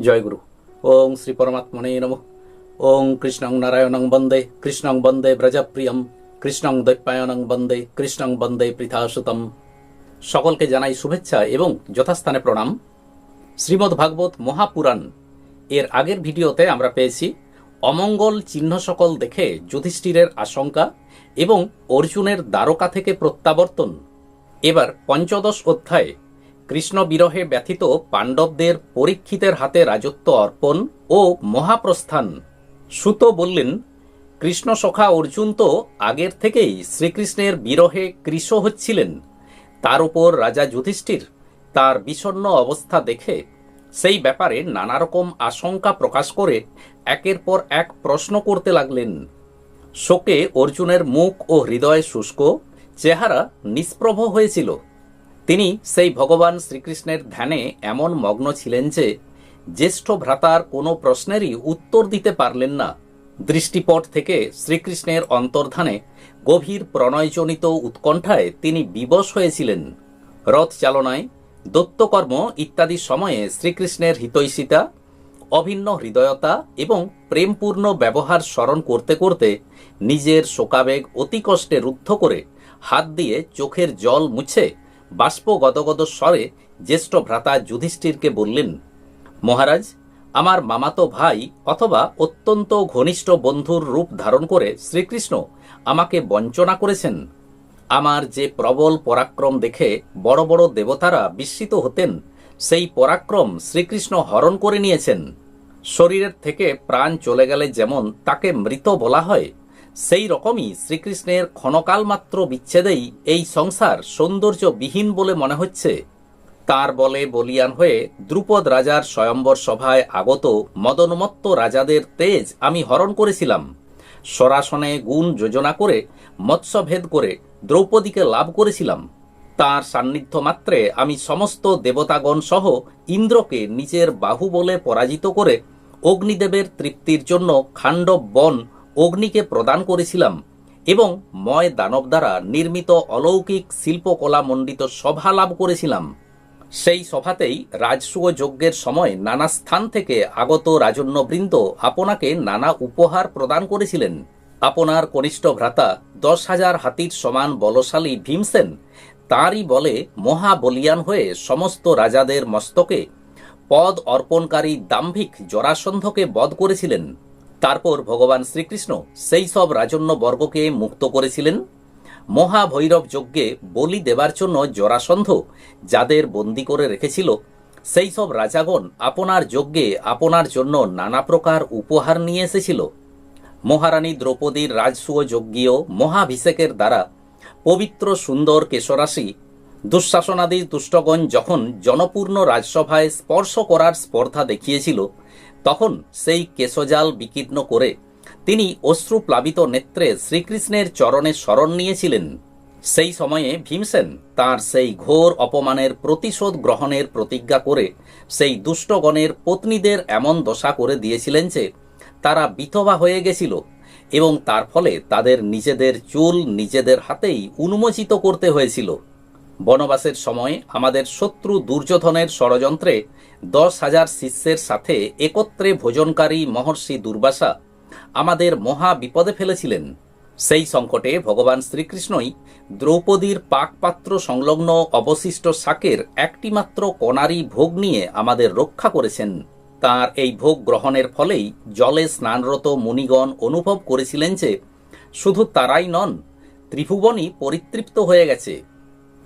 জয়গুরু। ওং শ্রী পরমাত্মনে নম। ওং কৃষ্ণং নারায়ণং বন্দে, কৃষ্ণং বন্দে ব্রজপ্রিয়ম, কৃষ্ণং দৈপায়নং বন্দে, কৃষ্ণং বন্দে পৃথাসুতম। সকলকে জানাই শুভেচ্ছা এবং যথাস্থানে প্রণাম। শ্রীমদ্ ভাগবত মহাপুরাণ, এর আগের ভিডিওতে আমরা পেয়েছি অমঙ্গল চিহ্ন সকল দেখে যুধিষ্ঠিরের আশঙ্কা এবং অর্জুনের দ্বারকা থেকে প্রত্যাবর্তন। এবার পঞ্চদশ অধ্যায়ে কৃষ্ণ বিরহে ব্যথিত পাণ্ডবদের পরীক্ষিতের হাতে রাজত্ব অর্পণ ও মহাপ্রস্থান। সুত বললেন, কৃষ্ণ সখা অর্জুন তো আগের থেকেই শ্রীকৃষ্ণের বিরহে কৃশ হচ্ছিলেন। তার উপর রাজা যুধিষ্ঠির তার বিষণ্ণ অবস্থা দেখে সেই ব্যাপারে নানা রকম আশঙ্কা প্রকাশ করে একের পর এক প্রশ্ন করতে লাগলেন। শোকে অর্জুনের মুখ ও হৃদয় শুষ্ক, চেহারা নিষ্প্রভ হয়েছিল। তিনি সেই ভগবান শ্রীকৃষ্ণের ধ্যানে এমন মগ্ন ছিলেন যে, জ্যেষ্ঠ ভ্রাতার কোনো প্রশ্নেরই উত্তর দিতে পারলেন না। দৃষ্টিপট থেকে শ্রীকৃষ্ণের অন্তর্ধানে গভীর প্রণয়জনিত উৎকণ্ঠায় তিনি বিবশ হয়েছিলেন। রথ চালনায়, দত্তকর্ম ইত্যাদি সময়ে শ্রীকৃষ্ণের হিতৈষিতা, অভিন্ন হৃদয়তা এবং প্রেমপূর্ণ ব্যবহার স্মরণ করতে করতে নিজের শোকাবেগ অতি কষ্টে রুদ্ধ করে হাত দিয়ে চোখের জল মুছে বাষ্প গদগদ স্বরে জ্যেষ্ঠ ভ্রাতা যুধিষ্ঠিরকে বললেন, মহারাজ, আমার মামাতো ভাই অথবা অত্যন্ত ঘনিষ্ঠ বন্ধুর রূপ ধারণ করে শ্রীকৃষ্ণ আমাকে বঞ্চনা করেছেন। আমার যে প্রবল পরাক্রম দেখে বড় বড় দেবতারা বিস্মিত হতেন, সেই পরাক্রম শ্রীকৃষ্ণ হরণ করে নিয়েছেন। শরীরের থেকে প্রাণ চলে গেলে যেমন তাকে মৃত বলা হয় সেই রকমই শ্রীকৃষ্ণের ক্ষণকাল মাত্র বিচ্ছেদেই এই সংসার সৌন্দর্যবিহীন বলে মনে হচ্ছে। তার বলে বলিয়ান হয়ে দ্রুপদ রাজার স্বয়ম্বর সভায় আগত মদনমত্ত রাজাদের তেজ আমি হরণ করেছিলাম। সরাসনে গুণ যোজনা করে, মৎস্যভেদ করে দ্রৌপদীকে লাভ করেছিলাম। তার সান্নিধ্য মাত্রে আমি সমস্ত দেবতাগণ সহ ইন্দ্রকে নিজের বাহু বলে পরাজিত করে অগ্নিদেবের তৃপ্তির জন্য খাণ্ডব বন অগ্নিকে প্রদান করেছিলাম এবং ময় দানব দ্বারা নির্মিত অলৌকিক শিল্পকলা মণ্ডিত সভা লাভ করেছিলাম। সেই সভাতেই রাজসূয় যজ্ঞের সময় নানা স্থান থেকে আগত রাজন্যবৃন্দ আপনাকে নানা উপহার প্রদান করেছিলেন। আপনার কনিষ্ঠ ভ্রাতা দশ হাজার হাতির সমান বলশালী ভীমসেন তাঁরই বলে মহা বলিয়ান হয়ে সমস্ত রাজাদের মস্তকে পদ অর্পণকারী দাম্ভিক জরাসন্ধকে বধ করেছিলেন। তারপর ভগবান শ্রীকৃষ্ণ সেই সব রাজন্য বর্গকে মুক্ত করেছিলেন। মহাভৈরব যজ্ঞে বলি দেবার জন্য জরাসন্ধ যাদের বন্দি করে রেখেছিল, সেই সব রাজাগণ আপনার যজ্ঞে আপনার জন্য নানা প্রকার উপহার নিয়ে এসেছিল। মহারানী দ্রৌপদীর রাজসূয় যজ্ঞীয় মহাভিষেকের দ্বারা পবিত্র সুন্দর কেশরাশি দুঃশাসনাদি দুষ্টগণ যখন জনপূর্ণ রাজসভায় স্পর্শ করার স্পর্ধা দেখিয়েছিল, তখন সেই কেশজাল বিকীর্ণ করে তিনি অশ্রুপ্লাবিত নেত্রে শ্রীকৃষ্ণের চরণে শরণ নিয়েছিলেন। সেই সময়ে ভীমসেন তার সেই ঘোর অপমানের প্রতিশোধ গ্রহণের প্রতিজ্ঞা করে সেই দুষ্টগণের পত্নীদের এমন দশা করে দিয়েছিলেন যে, তারা বিধবা হয়ে গেছিল এবং তার ফলে তাদের নিজেদের চুল নিজেদের হাতেই উন্মোচিত করতে হয়েছিল। বনবাসের সময় আমাদের শত্রু দুর্যোধনের ষড়যন্ত্রে দশ হাজার শিষ্যের সাথে একত্রে ভোজনকারী মহর্ষি দুর্বাসা আমাদের মহা বিপদে ফেলেছিলেন। সেই সংকটে ভগবান শ্রীকৃষ্ণই দ্রৌপদীর পাকপাত্র সংলগ্ন অবশিষ্ট শাকের একটিমাত্র কণারি ভোগ নিয়ে আমাদের রক্ষা করেছেন। তার এই ভোগ গ্রহণের ফলেই জলে স্নানরত মুনিগণ অনুভব করেছিলেন যে শুধু তারাই নন, ত্রিভুবনই পরিতৃপ্ত হয়ে গেছে।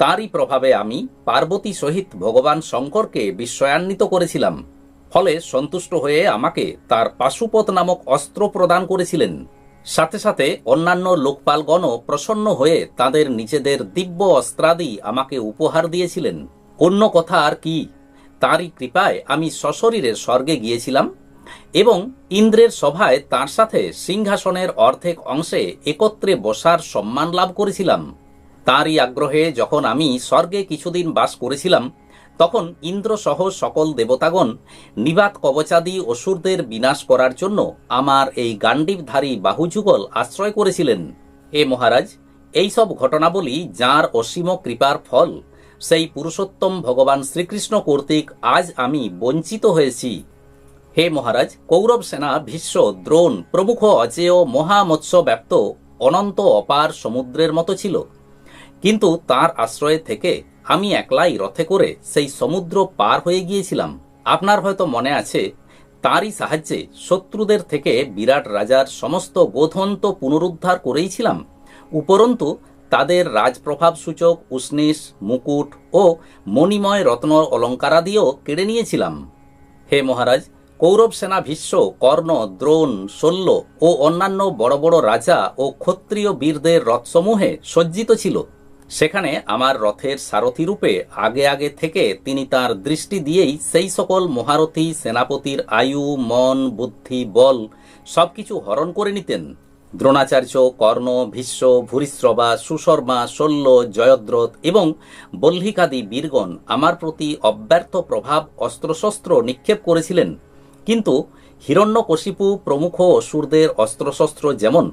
তারই প্রভাবে আমি পার্বতী সহিত ভগবান শঙ্করকে বিস্ময়ান্বিত করেছিলাম। ফলে সন্তুষ্ট হয়ে আমাকে তার পাশুপত নামক অস্ত্র প্রদান করেছিলেন। সাথে সাথে অন্যান্য লোকপালগণও প্রসন্ন হয়ে তাদের নিজেদের দিব্য অস্ত্রাদি আমাকে উপহার দিয়েছিলেন। অন্য কথা আর কি, তারই কৃপায় আমি সশরীরে স্বর্গে গিয়েছিলাম এবং ইন্দ্রের সভায় তার সাথে সিংহাসনের অর্ধেক অংশে একত্রে বসার সম্মান লাভ করেছিলাম। তারই আগ্রহে যখন আমি স্বর্গে কিছুদিন বাস করেছিলাম, তখন ইন্দ্র সহ সকল দেবতাগণ নিবাত কবচাদি অসুরদের বিনাশ করার জন্য আমার এই গান্ডীবধারী বাহুযুগল আশ্রয় করেছিলেন। হে মহারাজ, এই সব ঘটনাবলী যাঁর অসীম কৃপার ফল, সেই পুরুষোত্তম ভগবান শ্রীকৃষ্ণ কর্তৃক আজ আমি বঞ্চিত হয়েছি। হে মহারাজ, কৌরব সেনা ভীষ্ম, দ্রোণ, প্রমুখ অজেয় মহামৎস্য ব্যাপ্ত অনন্ত অপার সমুদ্রের মতো ছিল। কিন্তু তার আশ্রয়ে থেকে আমি একলাই রথে করে সেই সমুদ্র পার হয়ে গিয়েছিলাম। আপনার হয়তো মনে আছে, তারই সাহায্যে শত্রুদের থেকে বিরাট রাজার সমস্ত গোধন্ত পুনরুদ্ধার করেইছিলাম উপরন্তু, তাদের রাজপ্রভাব সূচক উষ্ণিস মুকুট ও মণিময় রত্ন অলঙ্কারাদিও কেড়ে নিয়েছিলাম। হে মহারাজ, কৌরব সেনা ভীষ্ম, কর্ণ, দ্রোণ, শল্য ও অন্যান্য বড় বড় রাজা ও ক্ষত্রিয় বীরদের রথসমূহে সজ্জিত ছিল। সেখানে আমার রথের সারথী রূপে আগে আগে থেকে তিনি তার দৃষ্টি দিয়েই সেই সকল মহারথী, সেনাপতির আয়ু, মন, বুদ্ধি, বল সবকিছু হরণ করে নিতেন। দ্রোণাচার্য, কর্ণ, ভীষ্ম, ভূরিশ্রবা, সুশর্মা, শল্য, জয়দ্রথ এবং বল্লিকাদি বীরগণ আমার প্রতি অব্যর্থ প্রভাব, অস্ত্রশস্ত্র নিক্ষেপ করেছিলেন। কিন্তু হিরণ্যকশিপু প্রমুখ অসুরদের অস্ত্রশস্ত্র যেমন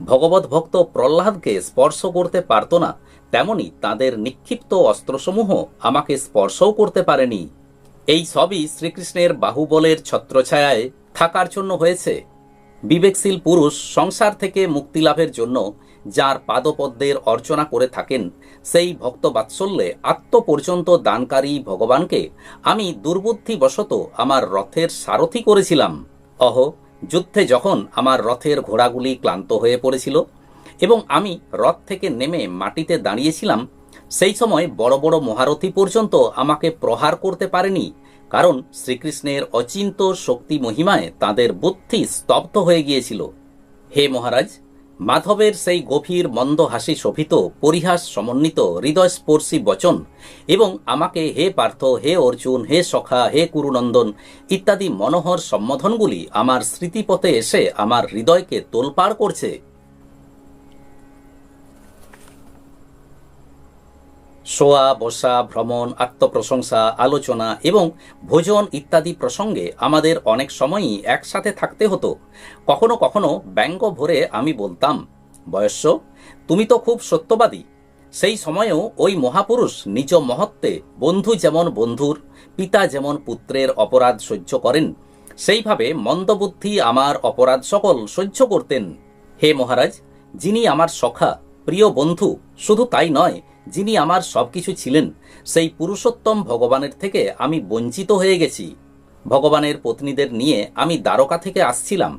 ভগবত ভক্ত প্রহ্লাদকে স্পর্শ করতে পারত না, তেমনি তাদের নিক্ষিপ্ত অস্ত্রসমূহ আমাকে স্পর্শও করতে পারেনি। এই সবই শ্রীকৃষ্ণের বাহুবলের ছত্রছায়ায় থাকার জন্য হয়েছে। বিবেকশীল পুরুষ সংসার থেকে মুক্তি লাভের জন্য যার পাদপদ্মের অর্চনা করে থাকেন, সেই ভক্ত বাৎসল্যে আত্ম পর্যন্ত দানকারী ভগবানকে আমি দুর্বুদ্ধিবশত আমার রথের সারথি করেছিলাম। অহ যুদ্ধে যখন আমার রথের ঘোড়াগুলি ক্লান্ত হয়ে পড়েছিল এবং আমি রথ থেকে নেমে মাটিতে দাঁড়িয়েছিলাম, সেই সময় বড় বড় মহারথী পর্যন্ত আমাকে প্রহার করতে পারেনি, কারণ শ্রীকৃষ্ণের অচিন্ত শক্তি মহিমায় তাদের বুদ্ধি স্তব্ধ হয়ে গিয়েছিল। হে মহারাজ মাধবের সেই গভীর মন্দ হাসি শোভিত, পরিহাস সমন্বিত, হৃদয়স্পর্শী বচন এবং আমাকে হে পার্থ, হে অর্জুন, হে সখা, হে কুরুনন্দন ইত্যাদি মনোহর সম্বোধনগুলি আমার স্মৃতিপথে এসে আমার হৃদয়কে তোলপাড় করছে। শোয়া, বসা, ভ্রমণ, আত্মপ্রশংসা, আলোচনা এবং ভোজন ইত্যাদি প্রসঙ্গে আমাদের অনেক সময়ই একসাথে থাকতে হতো। কখনো কখনো ব্যঙ্গ ভরে আমি বলতাম, বয়স্য, তুমি তো খুব সত্যবাদী। সেই সময়েও ওই মহাপুরুষ নিজ মহত্বে বন্ধু যেমন বন্ধুর, পিতা যেমন পুত্রের অপরাধ সহ্য করেন, সেইভাবে মন্দবুদ্ধি আমার অপরাধ সকল সহ্য করতেন। হে মহারাজ, যিনি আমার সখা, প্রিয় বন্ধু, শুধু তাই নয় যিনি আমার সবকিছু ছিলেন, সেই পুরুষোত্তম ভগবানের থেকে আমি বঞ্চিত হয়ে গেছি। ভগবানের পত্নীদের নিয়ে আমি দ্বারকা থেকে আসছিলাম,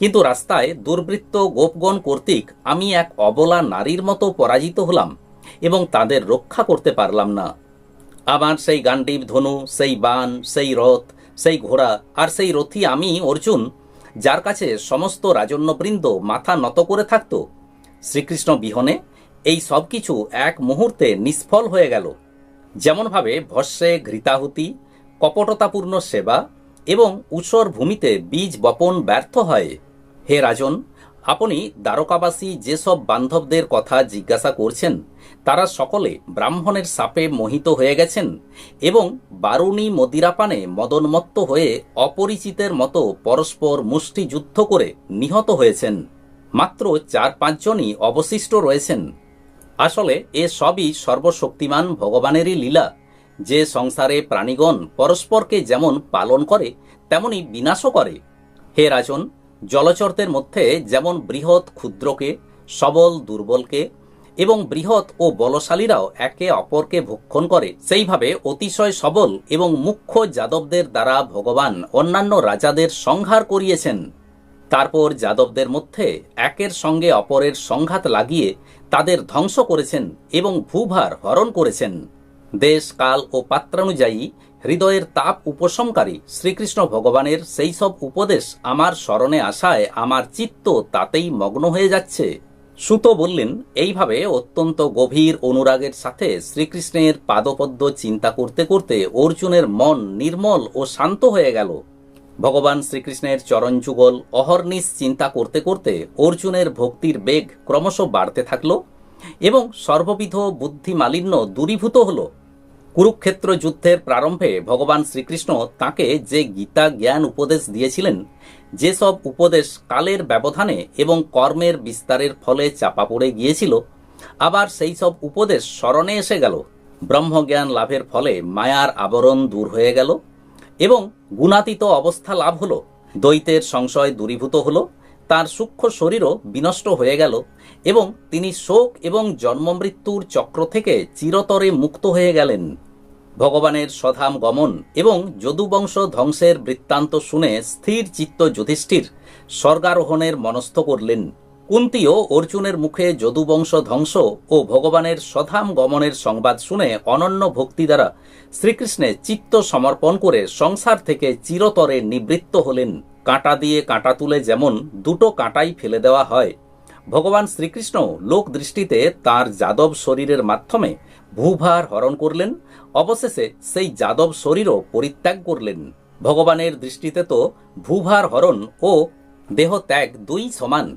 কিন্তু রাস্তায় দুর্বৃত্ত গোপগণ কর্তৃক আমি এক অবলা নারীর মতো পরাজিত হলাম এবং তাদের রক্ষা করতে পারলাম না। আমার সেই গান্ডীব ধনু, সেই বান, সেই রথ, সেই ঘোড়া আর সেই রথী আমি, অর্জুন, যার কাছে সমস্ত রাজন্যবৃন্দ মাথা নত করে থাকত। শ্রীকৃষ্ণ বিহনে এই সব কিছু এক মুহূর্তে নিষ্ফল হয়ে গেল। যেমনভাবে ভস্যে ঘৃতাহুতি, কপটতাপূর্ণ সেবা এবং উষর ভূমিতে বীজ বপন ব্যর্থ হয়। হে রাজন, আপনি দ্বারকাবাসী যেসব বান্ধবদের কথা জিজ্ঞাসা করছেন, তারা সকলে ব্রাহ্মণের সাপে মোহিত হয়ে গেছেন এবং বারুণী মদিরাপানে মদনমত্ত হয়ে অপরিচিতের মতো পরস্পর মুষ্টিযুদ্ধ করে নিহত হয়েছেন। মাত্র চার পাঁচজনই অবশিষ্ট রয়েছেন। আসলে এ সবই সর্বশক্তিমান ভগবানেরই লীলা। যে সংসারে প্রাণীগণ পরস্পরকে যেমন পালন করে, তেমনি বিনাশও করে। হে রাজন, জলচরদের মধ্যে যেমন বৃহৎ ক্ষুদ্রকে, সবল দুর্বলকে এবং বৃহৎ ও বলশালীরাও একে অপরকে ভক্ষণ করে, সেইভাবে অতিশয় সবল এবং মুখ্য যাদবদের দ্বারা ভগবান অন্যান্য রাজাদের সংহার করিয়েছেন। তারপর যাদবদের মধ্যে একের সঙ্গে অপরের সংঘাত লাগিয়ে তাদের ধ্বংস করেছেন এবং ভূভার হরণ করেছেন। দেশ, কাল ও পাত্রানুযায়ী হৃদয়ের তাপ উপশমকারী শ্রীকৃষ্ণ ভগবানের সেই সব উপদেশ আমার স্মরণে আসায় আমার চিত্ত তাতেই মগ্ন হয়ে যাচ্ছে। সুত বললেন, এইভাবে অত্যন্ত গভীর অনুরাগের সাথে শ্রীকৃষ্ণের পাদপদ্ম চিন্তা করতে করতে অর্জুনের মন নির্মল ও শান্ত হয়ে গেল। ভগবান শ্রীকৃষ্ণের চরণ যুগল অহর্নিশ চিন্তা করতে করতে অর্জুনের ভক্তির বেগ ক্রমশ বাড়তে থাকল এবং সর্ববিধ বুদ্ধি মালিন্য দূরীভূত হল। কুরুক্ষেত্র যুদ্ধের প্রারম্ভে ভগবান শ্রীকৃষ্ণ তাকে যে গীতা জ্ঞান উপদেশ দিয়েছিলেন, যেসব উপদেশ কালের ব্যবধানে এবং কর্মের বিস্তারের ফলে চাপা পড়ে গিয়েছিল, আবার সেই সব উপদেশ স্মরণে এসে গেল। ব্রহ্মজ্ঞান লাভের ফলে মায়ার আবরণ দূর হয়ে গেল। এবং গুণাতীত অবস্থা লাভ হলো, দ্বৈতের সংশয় দূরীভূত হলো, তার সূক্ষ্ম শরীরও বিনষ্ট হয়ে গেল, এবং তিনি শোক এবং জন্মমৃত্যুর চক্র থেকে চিরতরে মুক্ত হয়ে গেলেন। ভগবানের স্বধাম গমন এবং যদুবংশ ধ্বংসের বৃত্তান্ত শুনে স্থির চিত্ত যুধিষ্ঠির স্বর্গারোহণের মনস্থ করলেন। কুন্তিও অর্জুনের মুখে যদুবংশ ধ্বংস ও ভগবানের সধাম গমনের সংবাদ শুনে অনন্য ভক্তি দ্বারা শ্রীকৃষ্ণে চিত্ত সমর্পণ করে সংসার থেকে চিরতরে নিবৃত্ত হলেন। কাঁটা দিয়ে কাঁটা তুলে যেমন দুটো কাঁটাই ফেলে দেওয়া হয়। ভগবান শ্রীকৃষ্ণ লোক দৃষ্টিতে তার যাদব শরীরের মাধ্যমে ভূভার হরণ করলেন, অবশেষে সেই যাদব শরীরও পরিত্যাগ করলেন। ভগবানের দৃষ্টিতে তো ভূভার হরণ ও দেহ ত্যাগ দুই সমান।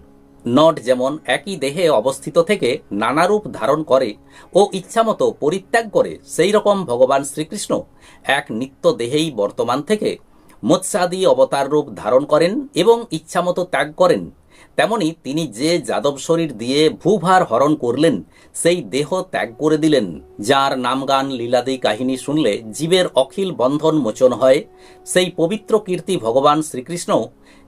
নট যেমন একই দেহে অবস্থিত থেকে নানা রূপ ধারণ করে ও ইচ্ছামতো পরিত্যাগ করে, সেই রকম ভগবান শ্রীকৃষ্ণ এক নিত্য দেহেই বর্তমান থেকে মৎস্যাদি অবতার রূপ ধারণ করেন এবং ইচ্ছামতো ত্যাগ করেন। তেমনি তিনি যে যাদব শরীর দিয়ে ভূভার হরণ করলেন, সেই দেহ ত্যাগ করে দিলেন, যার নামগান লীলাদি কাহিনী শুনলে জীবের অখিল বন্ধন মোচন হয়। সেই পবিত্র কীর্তি ভগবান শ্রীকৃষ্ণ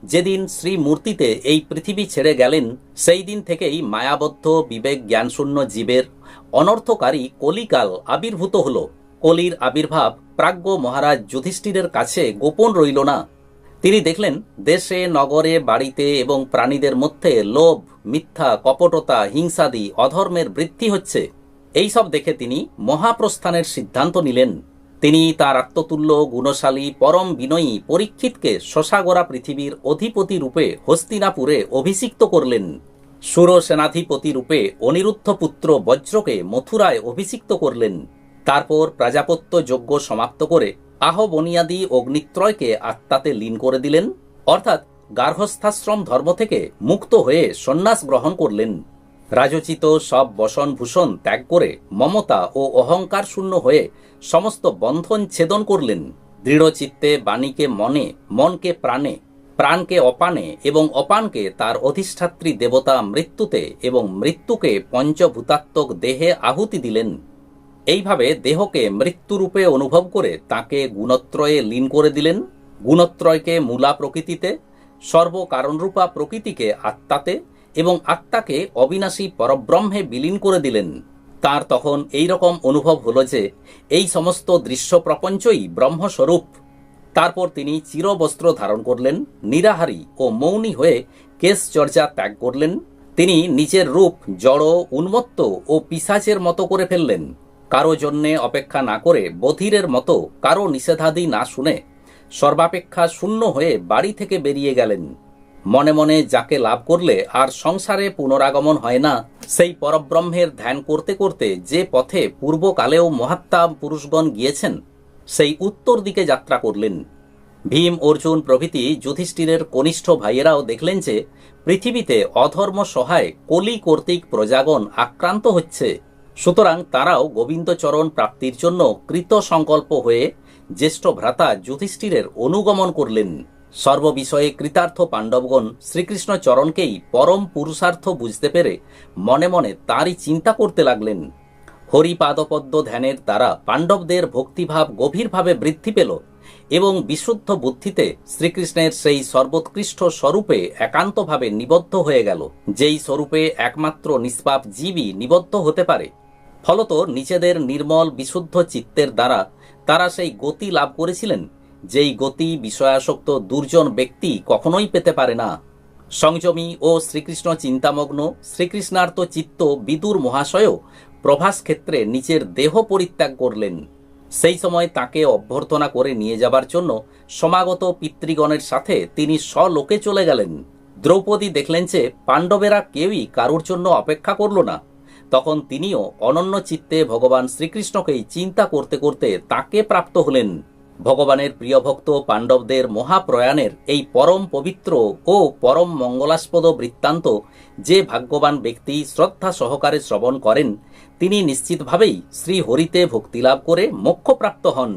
যেদিন শ্রীমূর্তিতে এই পৃথিবী ছেড়ে গেলেন, সেই দিন থেকেই মায়াবদ্ধ, বিবেক জ্ঞানশূন্য জীবের অনর্থকারী কলিকাল আবির্ভূত হল। কলির আবির্ভাব প্রাজ্ঞ মহারাজ যুধিষ্ঠিরের কাছে গোপন রইল না। তিনি দেখলেন দেশে, নগরে, বাড়িতে এবং প্রাণীদের মধ্যে লোভ, মিথ্যা, কপটতা, হিংসাদি, অধর্মের বৃদ্ধি হচ্ছে। এই সব দেখে তিনি মহাপ্রস্থানের সিদ্ধান্ত নিলেন। তিনি তার আত্মতুল্য, গুণশালী, পরম বিনয়ী পরীক্ষিতকে শশাগরা পৃথিবীর অধিপতি রূপে হস্তিনাপুরে অভিষিক্ত করলেন। সুর সেনাধিপতি রূপে অনিরুদ্ধ পুত্র বজ্রকে মথুরায় অভিষিক্ত করলেন। তারপর প্রাজাপত্য যজ্ঞ সমাপ্ত করে আহ বনিয়াদি অগ্নিত্রয়কে আত্মাতে লীন করে দিলেন, অর্থাৎ গার্হস্থাশ্রম ধর্ম থেকে মুক্ত হয়ে সন্ন্যাস গ্রহণ করলেন। রাজচিত সব বসনভূষণ ত্যাগ করে মমতা ও অহংকার শূন্য হয়ে সমস্ত বন্ধন ছেদন করলেন। দৃঢ়চিত্তে বাণীকে মনে, মনকে প্রাণে, প্রাণকে অপানে এবং অপানকে তার অধিষ্ঠাত্রী দেবতা মৃত্যুতে এবং মৃত্যুকে পঞ্চভূতাত্মক দেহে আহুতি দিলেন। এইভাবে দেহকে মৃত্যুরূপে অনুভব করে তাকে গুণত্রয়ে লীন করে দিলেন। গুণত্রয়কে মূলা প্রকৃতিতে, সর্বকারণরূপা প্রকৃতিকে আত্মাতে এবং আত্মাকে অবিনাশী পরব্রহ্মে বিলীন করে দিলেন। তার তখন এই রকম অনুভব হলো যে, এই সমস্ত দৃশ্য প্রপঞ্চই ব্রহ্মস্বরূপ। তারপর তিনি চিরবস্ত্র ধারণ করলেন, নিরাহারী ও মৌনী হয়ে কেশ চর্চা ত্যাগ করলেন। তিনি নিজের রূপ জড়, উন্মত্ত ও পিসাচের মতো করে ফেললেন। কারও জন্যে অপেক্ষা না করে বধিরের মতো কারও নিষেধাদি না শুনে সর্বাপেক্ষা শূন্য হয়ে বাড়ি থেকে বেরিয়ে গেলেন। মনে মনে যাকে লাভ করলে আর সংসারে পুনরাগমন হয় না, সেই পরব্রহ্মের ধ্যান করতে করতে যে পথে পূর্বকালেও মহাত্মা পুরুষগণ গিয়েছেন, সেই উত্তর দিকে যাত্রা করলেন। ভীম, অর্জুন প্রভৃতি যুধিষ্ঠিরের কনিষ্ঠ ভাইয়েরাও দেখলেন যে পৃথিবীতে অধর্ম সহায় কলি কর্তৃক প্রজাগণ আক্রান্ত হচ্ছে। সুতরাং তারাও গোবিন্দচরণ প্রাপ্তির জন্য কৃত সংকল্প হয়ে জ্যেষ্ঠ ভ্রাতা যুধিষ্ঠিরের অনুগমন করলেন। সর্ববিষয়ে কৃতার্থ পাণ্ডবগণ শ্রীকৃষ্ণ চরণকেই পরম পুরুষার্থ বুঝতে পেরে মনে মনে তারই চিন্তা করতে লাগলেন। হরিপাদপদ্ম ধ্যানের দ্বারা পাণ্ডবদের ভক্তিভাব গভীরভাবে বৃদ্ধি পেল এবং বিশুদ্ধ বুদ্ধিতে শ্রীকৃষ্ণের সেই সর্বোৎকৃষ্ট স্বরূপে একান্তভাবে নিবদ্ধ হয়ে গেল। যেই স্বরূপে একমাত্র নিষ্পাপ জীবই নিবদ্ধ হতে পারে ফলত নিজেদের নির্মল, বিশুদ্ধ চিত্তের দ্বারা তারা সেই গতি লাভ করেছিলেন, যেই গতি বিষয়াসক্ত দুর্জন ব্যক্তি কখনোই পেতে পারে না। সংযমী ও শ্রীকৃষ্ণ চিন্তামগ্ন শ্রীকৃষ্ণার্ত চিত্ত বিদুর মহাশয়ও প্রভাস ক্ষেত্রে নিজের দেহ পরিত্যাগ করলেন। সেই সময় তাকে অভ্যর্থনা করে নিয়ে যাবার জন্য সমাগত পিতৃগণের সাথে তিনি স্বলোকে চলে গেলেন। দ্রৌপদী দেখলেন যে পাণ্ডবেরা কেউই কারুর জন্য অপেক্ষা করল না। তখন তিনিও অনন্য চিত্তে ভগবান শ্রীকৃষ্ণকেই চিন্তা করতে করতে তাকে প্রাপ্ত হলেন। ভগবানের প্রিয় ভক্ত পাণ্ডবদের মহাপ্রয়াণের এই পরম পবিত্র ও পরম মঙ্গলাস্পদ বৃত্তান্ত যে ভাগ্যবান ব্যক্তি শ্রদ্ধা সহকারে শ্রবণ করেন, তিনি নিশ্চিতভাবেই শ্রী হরিতে ভক্তিলাভ করে মোক্ষপ্রাপ্ত হন।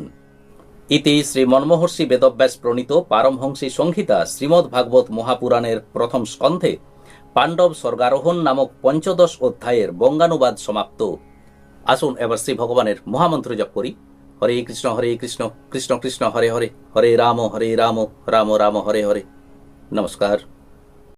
ইতি শ্রী মনমোহর্ষি বেদব্যাস প্রণীত পারমহংসী সংহিতা শ্রীমদ্ভাগবত মহাপুরাণের প্রথম স্কন্ধে পাণ্ডব স্বর্গারোহণ নামক পঞ্চদশ অধ্যায়ের বঙ্গানুবাদ সমাপ্ত। আসুন এবার শ্রী ভগবানের মহামন্ত্র জপ করি। হরে কৃষ্ণ হরে কৃষ্ণ কৃষ্ণ কৃষ্ণ, হরে হরে হরে রাম হরে রাম রাম রাম, হরে হরে। নমস্কার।